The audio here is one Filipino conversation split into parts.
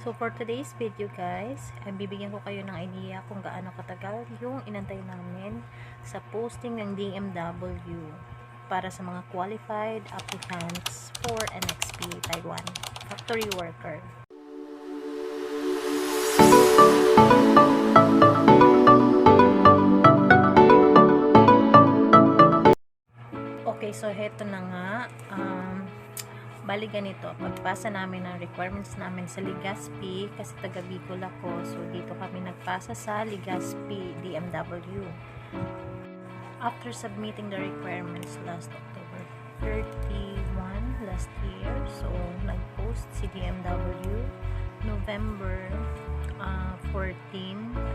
So for today's video guys, ay bibigyan ko kayo ng idea kung gaano katagal yung inantay namin sa posting ng DMW para sa mga qualified applicants for NXP Taiwan factory worker. Okay, so heto na nga. Bali ganito, pagpasa namin ng requirements namin sa Ligaspi, kasi taga Bicol ako, so dito kami nagpasa sa Ligaspi DMW. After submitting the requirements last October 31 last year, so nag-post si DMW November uh, 14,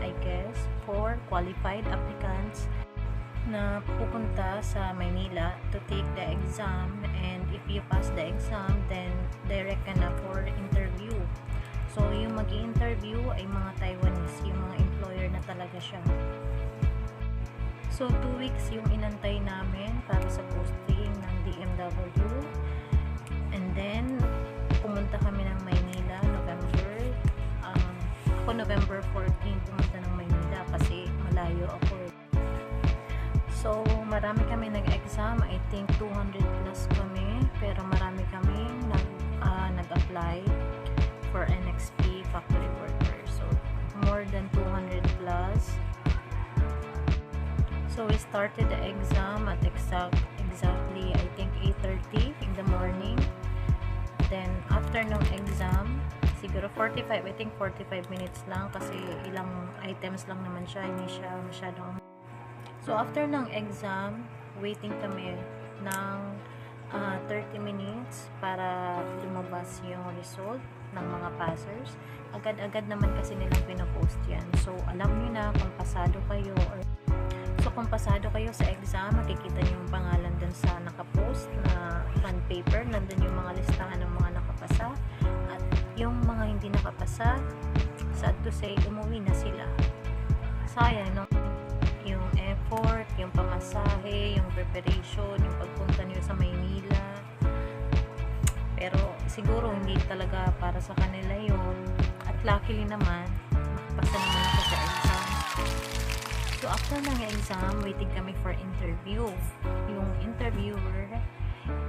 I guess, for qualified applicants na pupunta sa Maynila to take the exam and if you pass the exam then direct ka na for interview. So yung mag interview ay mga Taiwanese yung mga employer na talaga siya. So 2 weeks yung inantay namin para sa posting ng DMW and then pumunta kami ng Maynila November um, ako November 14 So, marami kami nag-exam. I think 200 plus kami. Pero marami kami nag, ah, nag-apply for NXP factory worker. So, more than 200 plus. So, we started the exam at exact, exactly, I think 8.30 in the morning. Then, after ng exam, siguro 45, I think 45 minutes lang kasi ilang items lang naman siya. Hindi siya masyadong So, after ng exam, waiting kami ng ah, 30 minutes para lumabas yung result ng mga passers. Agad-agad naman kasi nilang pinopost yan. So, alam niyo na kung pasado kayo or So, kung pasado kayo sa exam, makikita niyo yung pangalan dun sa nakapost na front paper. Nandun yung mga listahan ng mga nakapasa. At yung mga hindi nakapasa, sad to say, umuwi na sila. Sayang, no? Pamasahe, yung preparation, yung pagpunta niyo sa Maynila. Pero siguro hindi talaga para sa kanila yun. At luckily naman, nakapasa naman ako sa exam. So after ng exam, waiting kami for interview. Yung interviewer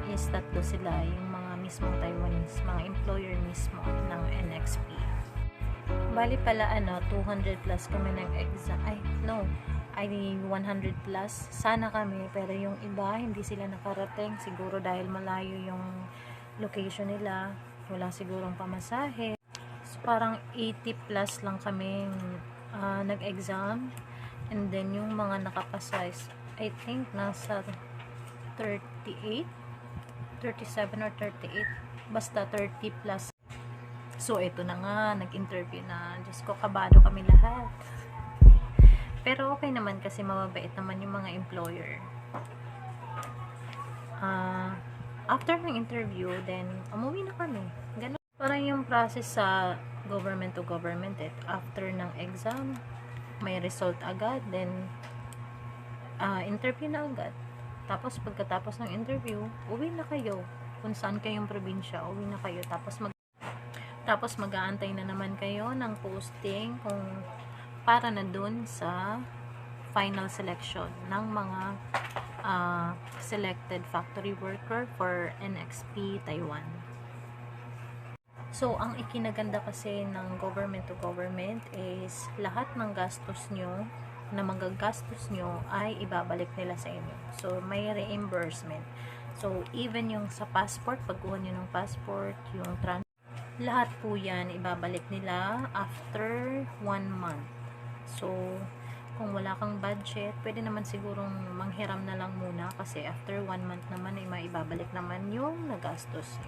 is tatlo sila, yung mga mismong Taiwanese, mga employer mismo ng NXP. Bali pala ano, 200 plus kami ng exam. Ay, no. Ay, 100 plus. Sana kami, pero yung iba, hindi sila nakarating. Siguro dahil malayo yung location nila. Wala sigurong pamasahe. So, parang 80 plus lang kami ah, nag-exam. And then, yung mga nakapasa is, I think, nasa 38, 37 or 38. Basta 30 plus. So, ito na nga, nag-interview na. Diyos ko, kabado kami lahat. Pero okay naman kasi mababait naman yung mga employer. Ah, after ng interview, then umuwi na kami. Ganun. Parang yung process sa government to government eh. After ng exam, may result agad, then ah, interview na agad. Tapos pagkatapos ng interview, uwi na kayo. Kung saan kayong probinsya, uwi na kayo. Tapos mag tapos mag-aantay na naman kayo ng posting kung para na dun sa final selection ng mga ah, selected factory worker for NXP Taiwan. So, ang ikinaganda kasi ng government to government is lahat ng gastos nyo na magagastos nyo ay ibabalik nila sa inyo. So, may reimbursement. So, even yung sa passport, pagkuha nyo ng passport, yung trans lahat po yan ibabalik nila after one month. So, kung wala kang budget, pwede naman sigurong manghiram na lang muna kasi after one month naman ay maibabalik naman yung nagastos.